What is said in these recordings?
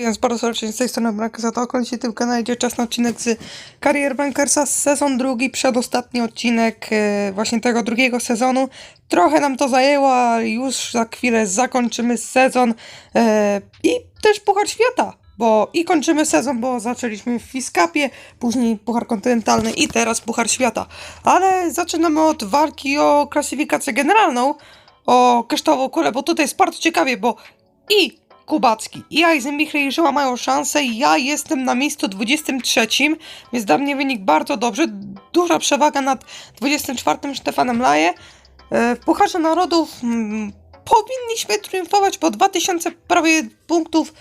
Więc bardzo serdecznie z tej strony Branka Zatokon. Dzisiaj tym kanale idzie czas na odcinek z Career Bankersa, sezon drugi, przedostatni odcinek e, właśnie tego drugiego sezonu. Trochę nam to zajęło, ale już za chwilę zakończymy sezon e, i też Puchar Świata. Bo i kończymy sezon, bo zaczęliśmy w Fiskapie, później Puchar Kontynentalny i teraz Puchar Świata. Ale zaczynamy od walki o klasyfikację generalną, o kryształową kulę, bo tutaj jest bardzo ciekawie, bo i Kubacki i Eisenbichler i Żyła mają szansę. Ja jestem na miejscu 23, więc dla mnie wynik bardzo dobrze. Duża przewaga nad 24 Stefanem Laje. E, W Pucharze Narodów mm, powinniśmy triumfować po 2000 prawie punktów,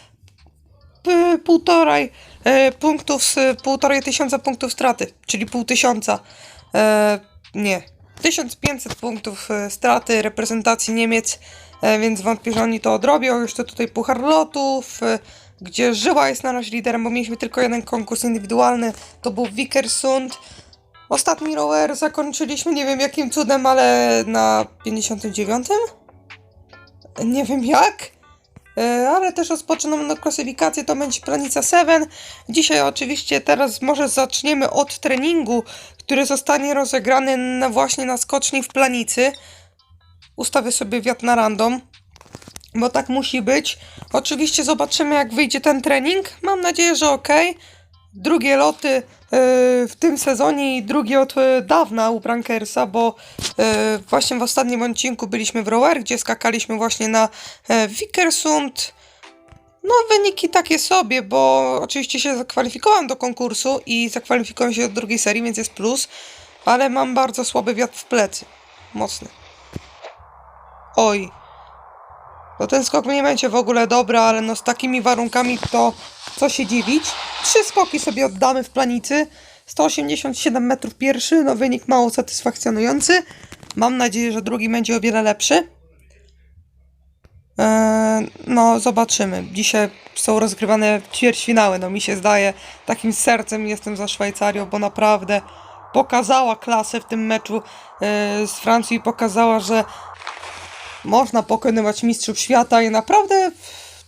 p- półtorej e, punktów, półtorej tysiąca punktów straty, czyli pół tysiąca. E, nie, 1500 punktów straty reprezentacji Niemiec, więc wątpię, że oni to odrobią. Jeszcze tutaj Puchar Lotów, e, gdzie Żyła jest na razie liderem, bo mieliśmy tylko jeden konkurs indywidualny, to był Wikersund. Ostatni rower zakończyliśmy, nie wiem jakim cudem, ale na 59? Nie wiem jak. E, Ale też rozpoczynamy na klasyfikację, to będzie Planica 7. Dzisiaj oczywiście teraz może zaczniemy od treningu, który zostanie rozegrany na, właśnie na skoczni w Planicy. Ustawię sobie wiatr na random, bo tak musi być. Oczywiście zobaczymy jak wyjdzie ten trening. Mam nadzieję, że ok. Drugie loty e, w tym sezonie i drugie od e, dawna u Brankersa, bo e, właśnie w ostatnim odcinku byliśmy w Rower, gdzie skakaliśmy właśnie na e, Vikersund. No, wyniki takie sobie, bo oczywiście się zakwalifikowałem do konkursu i zakwalifikowałem się do drugiej serii, więc jest plus, ale mam bardzo słaby wiatr w plecy. Mocny. Oj. To ten skok nie będzie w ogóle dobry, ale no z takimi warunkami to co się dziwić. Trzy skoki sobie oddamy w planicy. 187 metrów pierwszy, no wynik mało satysfakcjonujący. Mam nadzieję, że drugi będzie o wiele lepszy. Eee, no, zobaczymy. Dzisiaj są rozgrywane ćwierćfinały. No, mi się zdaje, takim sercem jestem za Szwajcarią, bo naprawdę pokazała klasę w tym meczu eee, z Francją i pokazała, że można pokonywać mistrzów świata i naprawdę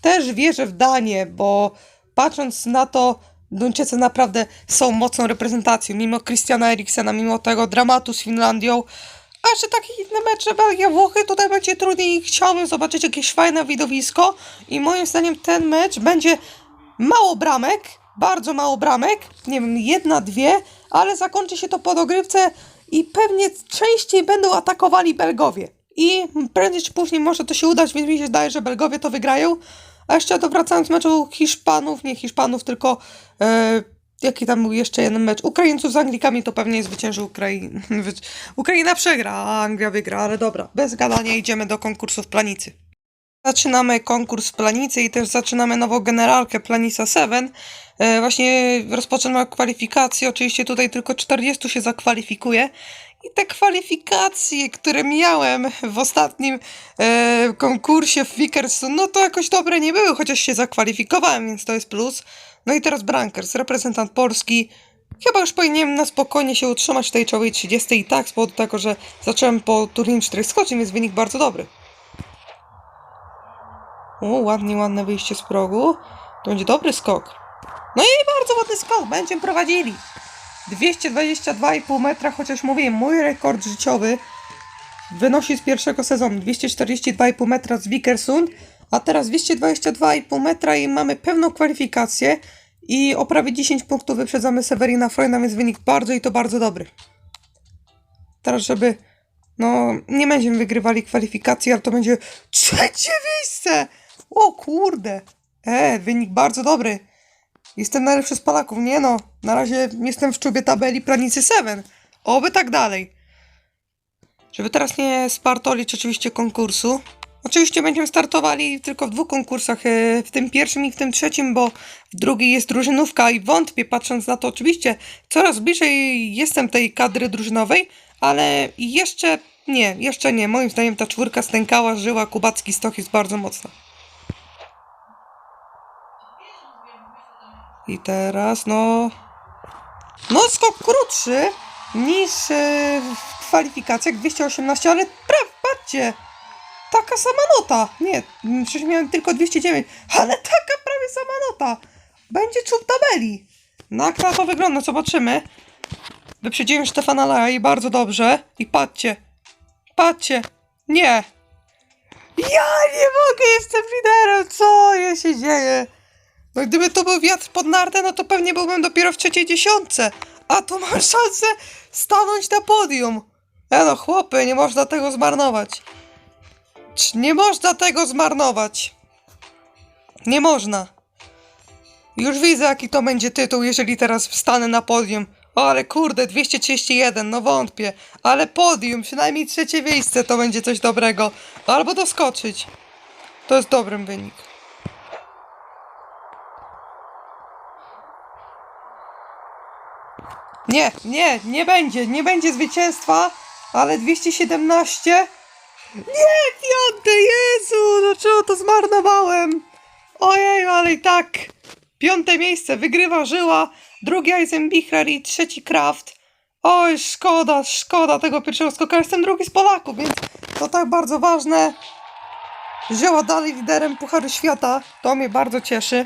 też wierzę w Danię, bo patrząc na to, Duńczycy naprawdę są mocną reprezentacją, mimo Christiana Eriksena, mimo tego dramatu z Finlandią. A jeszcze takie inne mecze Belgia-Włochy, tutaj będzie trudniej. Chciałbym zobaczyć jakieś fajne widowisko i moim zdaniem ten mecz będzie mało bramek, bardzo mało bramek, nie wiem, jedna, dwie, ale zakończy się to po dogrywce i pewnie częściej będą atakowali Belgowie. I prędzej czy później może to się udać, więc mi się zdaje, że Belgowie to wygrają. A jeszcze to wracając do meczu Hiszpanów, nie Hiszpanów, tylko e, jaki tam był jeszcze jeden mecz? Ukraińców z Anglikami to pewnie zwyciężył Ukraina. Ukraina przegra, a Anglia wygra, ale dobra, bez gadania idziemy do konkursu w Planicy. Zaczynamy konkurs Planicy i też zaczynamy nową generalkę Planica 7. E, właśnie rozpoczynamy kwalifikacje. Oczywiście tutaj tylko 40 się zakwalifikuje. I te kwalifikacje, które miałem w ostatnim e, konkursie w Wickersu, no to jakoś dobre nie były, chociaż się zakwalifikowałem, więc to jest plus. No i teraz Brankers, reprezentant Polski. Chyba już powinienem na spokojnie się utrzymać w tej czołowej 30 i tak, z powodu tego, że zacząłem po turnieju 4 skoczeń, więc wynik bardzo dobry. O, ładnie, ładne wyjście z progu. To będzie dobry skok. No i bardzo ładny skok, będziemy prowadzili. 222,5 metra, chociaż mówię, mój rekord życiowy wynosi z pierwszego sezonu 242,5 metra z Wikersund, a teraz 222,5 metra i mamy pełną kwalifikację i o prawie 10 punktów wyprzedzamy Severina Freunda, więc wynik bardzo i to bardzo dobry. Teraz, żeby no, nie będziemy wygrywali kwalifikacji, ale to będzie trzecie miejsce! O kurde! E, wynik bardzo dobry. Jestem najlepszy z Polaków, nie no. Na razie jestem w czubie tabeli Planicy 7. Oby tak dalej. Żeby teraz nie spartolić oczywiście konkursu. Oczywiście będziemy startowali tylko w dwóch konkursach, e, w tym pierwszym i w tym trzecim, bo w drugiej jest drużynówka i wątpię, patrząc na to oczywiście, coraz bliżej jestem tej kadry drużynowej, ale jeszcze nie, jeszcze nie. Moim zdaniem ta czwórka stękała, żyła, Kubacki Stoch jest bardzo mocna. I teraz, no. No, skok krótszy niż yy, w kwalifikacjach 218, ale praw, patrzcie. Taka sama nota. Nie, przecież miałem tylko 209, ale taka prawie sama nota. Będzie czub tabeli. No jak na to wygląda, zobaczymy. Wyprzedziłem Stefana Laja i bardzo dobrze. I patrzcie. Patrzcie. Nie. Ja nie mogę, jestem liderem. Co je się dzieje? No gdyby to był wiatr pod nartę, no to pewnie byłbym dopiero w trzeciej dziesiątce. A tu mam szansę stanąć na podium. E no chłopy, nie można tego zmarnować. Nie można tego zmarnować. Nie można. Już widzę, jaki to będzie tytuł, jeżeli teraz wstanę na podium. O, ale kurde, 231, no wątpię. Ale podium, przynajmniej trzecie miejsce to będzie coś dobrego. Albo doskoczyć. To jest dobry wynik. Nie, nie, nie będzie, nie będzie zwycięstwa, ale 217. Nie, piąte, Jezu, dlaczego to zmarnowałem? Ojej, ale i tak. Piąte miejsce, wygrywa Żyła, drugi Eisenbichler i trzeci Kraft. Oj, szkoda, szkoda tego pierwszego skoka. Jestem drugi z Polaków, więc to tak bardzo ważne. Żyła dalej liderem Pucharu Świata, to mnie bardzo cieszy.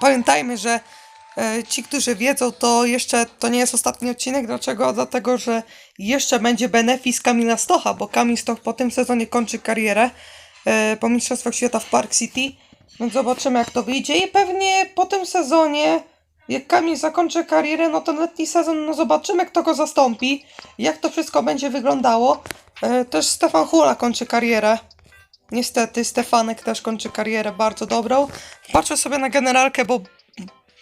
Pamiętajmy, że ci, którzy wiedzą, to jeszcze to nie jest ostatni odcinek. Dlaczego? Dlatego, że jeszcze będzie benefis Kamila Stocha, bo Kamil Stoch po tym sezonie kończy karierę e, po Mistrzostwach Świata w Park City. Więc zobaczymy, jak to wyjdzie. I pewnie po tym sezonie, jak Kamil zakończy karierę, no ten letni sezon, no zobaczymy, kto go zastąpi, jak to wszystko będzie wyglądało. E, też Stefan Hula kończy karierę. Niestety, Stefanek też kończy karierę bardzo dobrą. Patrzę sobie na generalkę, bo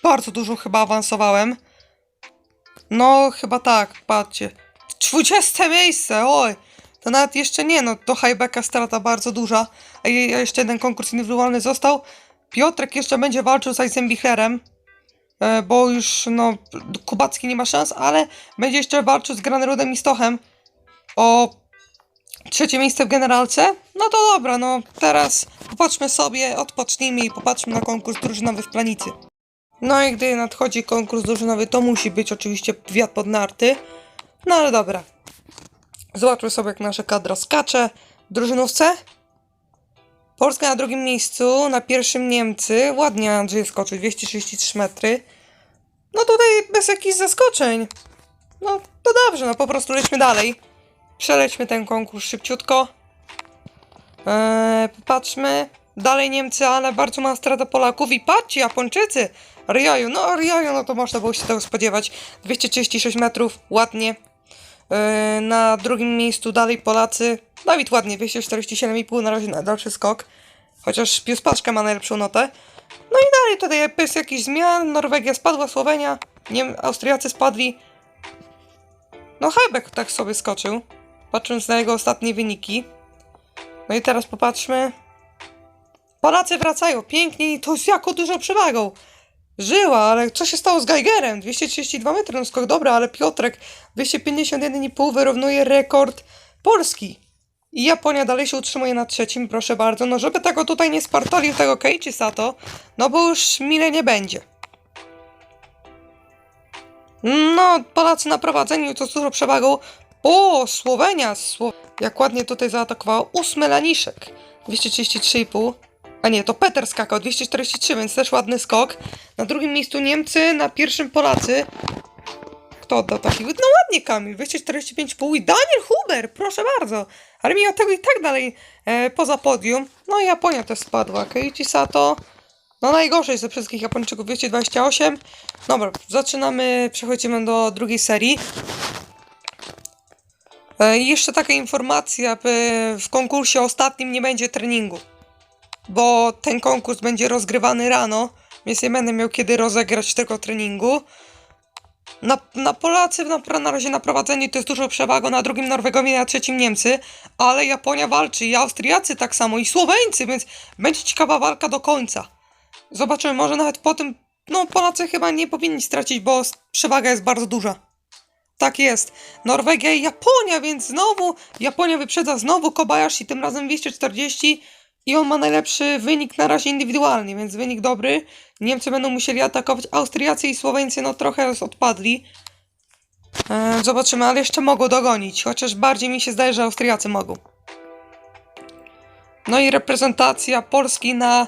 bardzo dużo chyba awansowałem. No, chyba tak, patrzcie. 20 miejsce, oj! To nawet jeszcze nie, no to highbacka strata bardzo duża. A je- jeszcze jeden konkurs indywidualny został. Piotrek jeszcze będzie walczył z Eisenbichlerem, e, bo już, no, Kubacki nie ma szans, ale będzie jeszcze walczył z Granerudem i Stochem o trzecie miejsce w generalce. No to dobra, no teraz popatrzmy sobie, odpocznijmy i popatrzmy na konkurs drużynowy w Planicy. No i gdy nadchodzi konkurs drużynowy, to musi być oczywiście wiatr pod narty. No ale dobra. Zobaczmy sobie, jak nasza kadra skacze. Drużynówce. Polska na drugim miejscu, na pierwszym Niemcy. Ładnie Andrzej skoczył, 233 metry. No tutaj bez jakichś zaskoczeń. No to dobrze, no po prostu lećmy dalej. Przelećmy ten konkurs szybciutko. Eee, popatrzmy. Dalej Niemcy, ale bardzo ma strata Polaków. I patrzcie, Japończycy! Rioju, no Rioju, no to można było się tego spodziewać. 236 metrów, ładnie. Eee, na drugim miejscu dalej Polacy. Dawid ładnie, 247,5 na razie na dalszy skok. Chociaż Pius Paszka ma najlepszą notę. No i dalej tutaj bez jakichś zmian. Norwegia spadła, Słowenia, Niem Austriacy spadli. No Hebek tak sobie skoczył, patrząc na jego ostatnie wyniki. No i teraz popatrzmy. Polacy wracają, pięknie i to z jaką dużą przewagą. Żyła, ale co się stało z Geigerem? 232 metry, no skok dobra, ale Piotrek 251,5 wyrównuje rekord Polski. I Japonia dalej się utrzymuje na trzecim, proszę bardzo. No żeby tego tutaj nie spartolił tego Keiichi Sato, no bo już mile nie będzie. No, Polacy na prowadzeniu to z dużą przewagą. O, Słowenia! Sło... Jak ładnie tutaj zaatakowała. Ósmy Laniszek. 233,5. A nie, to Peter skakał. 243, więc też ładny skok. Na drugim miejscu Niemcy, na pierwszym Polacy. Kto oddał taki? No ładnie Kamil. 245,5 i Daniel Huber, proszę bardzo. Ale mimo tego i tak dalej e, poza podium. No i Japonia też spadła. Keiichi Sato. No najgorzej ze wszystkich Japończyków 228. Dobra, zaczynamy, przechodzimy do drugiej serii. E, jeszcze taka informacja, w konkursie ostatnim nie będzie treningu. Bo ten konkurs będzie rozgrywany rano, więc nie będę miał kiedy rozegrać tego treningu. Na, na Polacy na, na razie na prowadzeniu to jest dużo przewagą, na drugim Norwegowie, na trzecim Niemcy, ale Japonia walczy i Austriacy tak samo i Słoweńcy, więc będzie ciekawa walka do końca. Zobaczymy, może nawet po tym, no Polacy chyba nie powinni stracić, bo przewaga jest bardzo duża. Tak jest. Norwegia i Japonia, więc znowu Japonia wyprzedza znowu Kobayashi, tym razem 240 i on ma najlepszy wynik na razie indywidualnie, więc wynik dobry. Niemcy będą musieli atakować, Austriacy i Słoweńcy no trochę odpadli. E, zobaczymy, ale jeszcze mogą dogonić, chociaż bardziej mi się zdaje, że Austriacy mogą. No i reprezentacja Polski na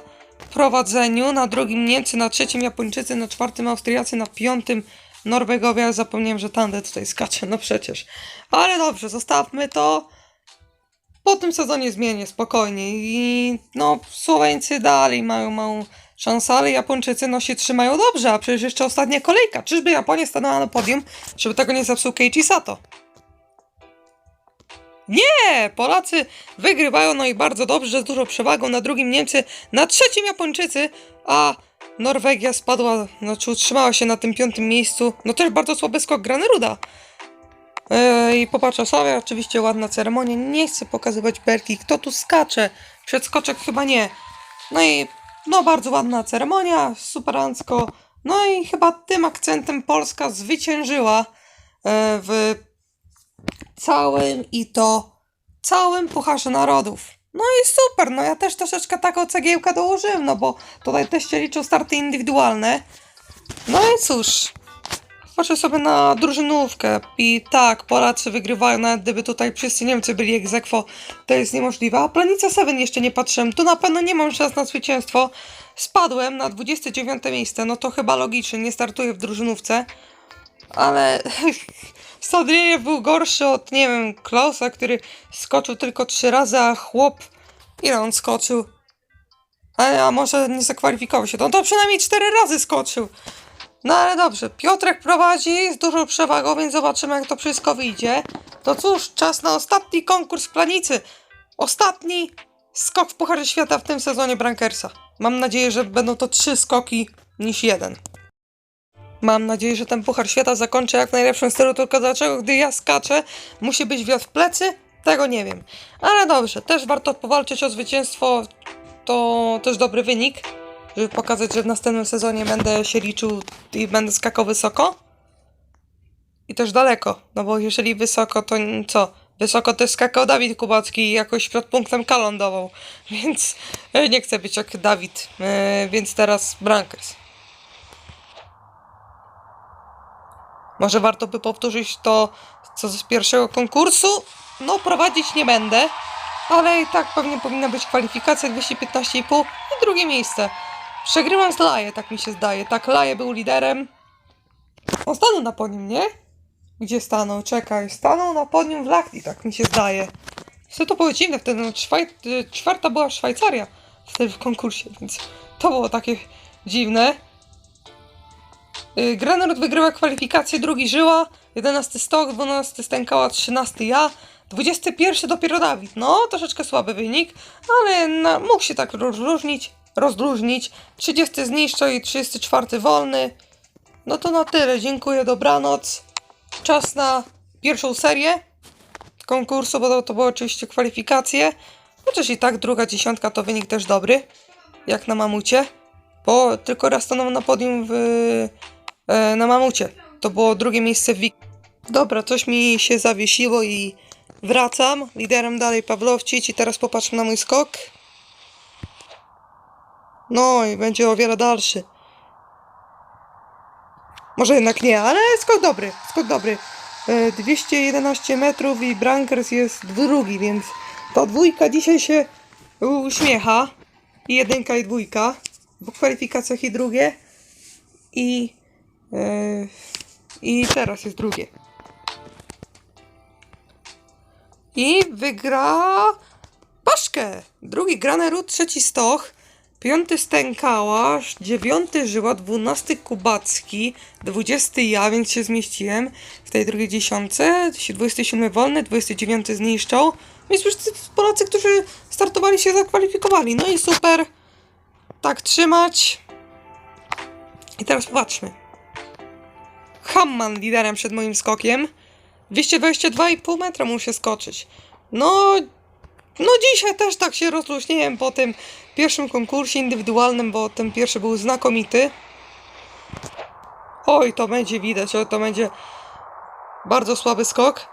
prowadzeniu, na drugim Niemcy, na trzecim Japończycy, na czwartym Austriacy, na piątym Norwegowie, zapomniałem, że Tande tutaj skacze, no przecież. Ale dobrze, zostawmy to. Po tym sezonie zmienię spokojnie i no Słoweńcy dalej mają małą szansę, ale Japończycy no się trzymają dobrze, a przecież jeszcze ostatnia kolejka. Czyżby Japonia stanęła na podium, żeby tego nie zepsuł Keiichi Sato? Nie! Polacy wygrywają, no i bardzo dobrze, z dużą przewagą. Na drugim Niemcy, na trzecim Japończycy, a Norwegia spadła, znaczy utrzymała się na tym piątym miejscu. No też bardzo słaby skok Graneruda. Yy, I popatrzę sobie, oczywiście ładna ceremonia. Nie chcę pokazywać belki. Kto tu skacze? Przedskoczek chyba nie. No i no bardzo ładna ceremonia, superancko. No i chyba tym akcentem Polska zwyciężyła e, w całym i to całym Pucharze Narodów. No i super, no ja też troszeczkę taką cegiełkę dołożyłem, no bo tutaj też się liczą starty indywidualne. No i cóż, patrzę sobie na drużynówkę i tak, Polacy wygrywają, nawet gdyby tutaj wszyscy Niemcy byli aequo, to jest niemożliwe. A Planica 7 jeszcze nie patrzyłem, tu na pewno nie mam szans na zwycięstwo. Spadłem na 29 miejsce, no to chyba logicznie, nie startuję w drużynówce. Ale Sadriejew był gorszy od, nie wiem, Klausa, który skoczył tylko trzy razy, a chłop, ile on skoczył? A, a może nie zakwalifikował się, no to przynajmniej cztery razy skoczył. No ale dobrze, Piotrek prowadzi z dużą przewagą, więc zobaczymy jak to wszystko wyjdzie. To cóż, czas na ostatni konkurs w planicy. Ostatni skok w Pucharze Świata w tym sezonie Brankersa. Mam nadzieję, że będą to trzy skoki niż jeden. Mam nadzieję, że ten Puchar Świata zakończę jak w najlepszym stylu, tylko dlaczego, gdy ja skaczę, musi być wiatr w plecy? Tego nie wiem. Ale dobrze, też warto powalczyć o zwycięstwo, to też dobry wynik, żeby pokazać, że w następnym sezonie będę się liczył i będę skakał wysoko. I też daleko, no bo jeżeli wysoko, to co? Wysoko też skakał Dawid Kubacki jakoś przed punktem K więc e, nie chcę być jak Dawid, e, więc teraz Brankers. Może warto by powtórzyć to, co z pierwszego konkursu. No, prowadzić nie będę, ale i tak pewnie powinna być kwalifikacja 215,5 i drugie miejsce. Przegrywam z Laje, tak mi się zdaje. Tak, Laje był liderem. On stanął na podium, nie? Gdzie stanął? Czekaj, stanął na podium w Lachti, tak mi się zdaje. Co to było dziwne wtedy, no, czwarta była Szwajcaria wtedy w konkursie, więc to było takie dziwne. Y, Granord wygrywa kwalifikację, drugi Żyła, 11 Stok, 12 Stękała, 13 ja, 21 dopiero Dawid. No, troszeczkę słaby wynik, ale na, mógł się tak rozróżnić, rozróżnić. 30 zniszczał i 34 wolny. No to na tyle, dziękuję, dobranoc. Czas na pierwszą serię konkursu, bo to, to były oczywiście kwalifikacje. Chociaż i tak druga dziesiątka to wynik też dobry, jak na mamucie. Bo tylko raz stanął na podium w, e, na mamucie. To było drugie miejsce w Wik. Dobra, coś mi się zawiesiło i wracam. Liderem dalej Pawlowcic i teraz popatrzmy na mój skok. No i będzie o wiele dalszy. Może jednak nie, ale skok dobry, skok dobry. E, 211 metrów i Brankers jest drugi, więc ta dwójka dzisiaj się uśmiecha. I jedynka i dwójka. W kwalifikacjach i drugie. I, e, i teraz jest drugie. I wygra Paszkę. Drugi Granerud, trzeci Stoch, piąty Stękałasz, dziewiąty Żyła, dwunasty Kubacki, dwudziesty ja, więc się zmieściłem w tej drugiej dziesiątce, 27 wolny, 29 zniszczał. Więc już Polacy, którzy startowali się zakwalifikowali. No i super. Tak trzymać. I teraz popatrzmy. Hamman liderem przed moim skokiem. 222,5 metra muszę skoczyć. No, no dzisiaj też tak się rozluźniłem po tym pierwszym konkursie indywidualnym, bo ten pierwszy był znakomity. Oj, to będzie widać, oj, to będzie bardzo słaby skok.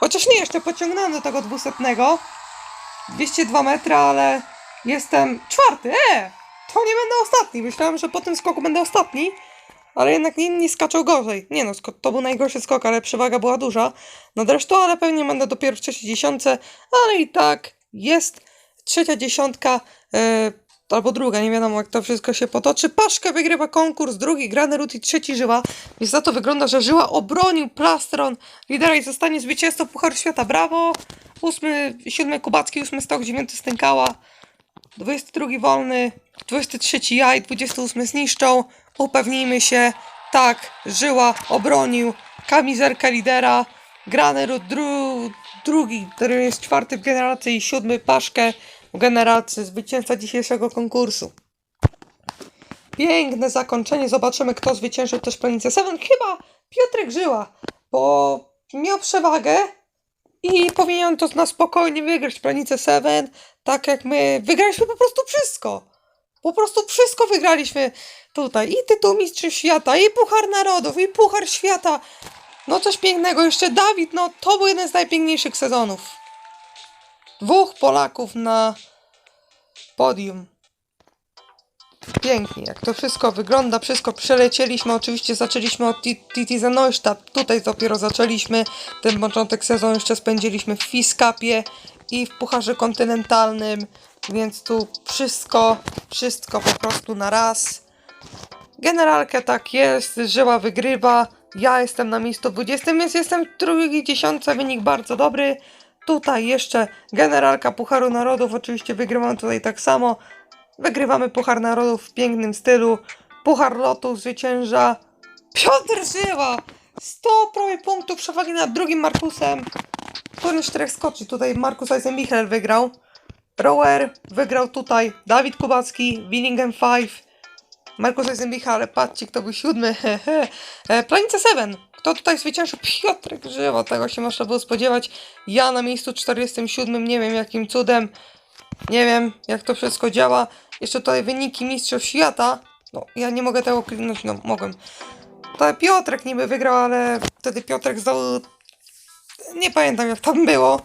Chociaż nie, jeszcze pociągnąłem do tego dwusetnego. 202 metra, ale jestem czwarty. E! To nie będę ostatni. Myślałem, że po tym skoku będę ostatni. Ale jednak inni skaczą gorzej. Nie no, to był najgorszy skok, ale przewaga była duża nad resztą, ale pewnie będę dopiero w trzeciej dziesiątce, ale i tak jest trzecia dziesiątka. E, albo druga, nie wiadomo jak to wszystko się potoczy. Paszkę wygrywa konkurs, drugi Granerud i trzeci Żyła. Więc za to wygląda, że Żyła obronił plastron lidera i zostanie zwycięzcą Pucharu Świata. Brawo! Ósmy, siódmy Kubacki, ósmy Stok, dziewiąty Stękała. 22 wolny, 23 jaj, 28 zniszczą. Upewnijmy się. Tak, Żyła obronił kamizelkę lidera. Granerud dru, drugi, który jest czwarty w generacji i siódmy Paszkę w generacji. Zwycięzca dzisiejszego konkursu. Piękne zakończenie. Zobaczymy, kto zwyciężył też planicę 7. Chyba Piotrek Żyła, bo miał przewagę i powinien to na spokojnie wygrać planicę 7. Tak jak my wygraliśmy po prostu wszystko. Po prostu wszystko wygraliśmy tutaj. I tytuł Mistrzów Świata, i Puchar Narodów, i Puchar Świata. No coś pięknego. Jeszcze Dawid, no to był jeden z najpiękniejszych sezonów. Dwóch Polaków na podium. Pięknie, jak to wszystko wygląda, wszystko przelecieliśmy. Oczywiście zaczęliśmy od TT Neustadt. Tutaj dopiero zaczęliśmy. Ten początek sezonu jeszcze spędziliśmy w Fiskapie i w Pucharze Kontynentalnym. Więc tu wszystko, wszystko po prostu na raz. Generalkę tak jest, Żyła wygrywa. Ja jestem na miejscu 20, więc jestem w drugiej dziesiątce, wynik bardzo dobry. Tutaj jeszcze generalka Pucharu Narodów, oczywiście wygrywam tutaj tak samo. Wygrywamy Puchar Narodów w pięknym stylu. Puchar Lotu zwycięża Piotr Żyła! 100 prawie punktów przewagi nad drugim Markusem. Turniej czterech skoczy. Tutaj Markus Eisenbichler wygrał. Rower wygrał tutaj Dawid Kubacki, Willingen 5. Markus Eisenbichler, ale patrzcie kto był siódmy. E, Planica 7. Kto tutaj zwyciężył? Piotrek Żyła. Tego się można było spodziewać. Ja na miejscu 47. Nie wiem jakim cudem. Nie wiem, jak to wszystko działa. Jeszcze tutaj wyniki Mistrzów Świata. No, ja nie mogę tego kliknąć, no mogłem. Tutaj Piotrek niby wygrał, ale wtedy Piotrek zdobył... Nie pamiętam jak tam było.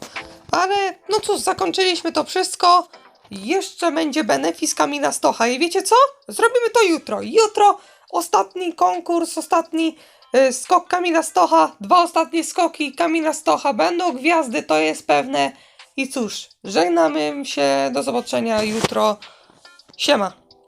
Ale no cóż, zakończyliśmy to wszystko. Jeszcze będzie benefis Kamila Stocha. I wiecie co? Zrobimy to jutro. Jutro ostatni konkurs, ostatni y, skok Kamila Stocha. Dwa ostatnie skoki Kamila Stocha. Będą gwiazdy, to jest pewne. I cóż, żegnamy się. Do zobaczenia jutro. Siema.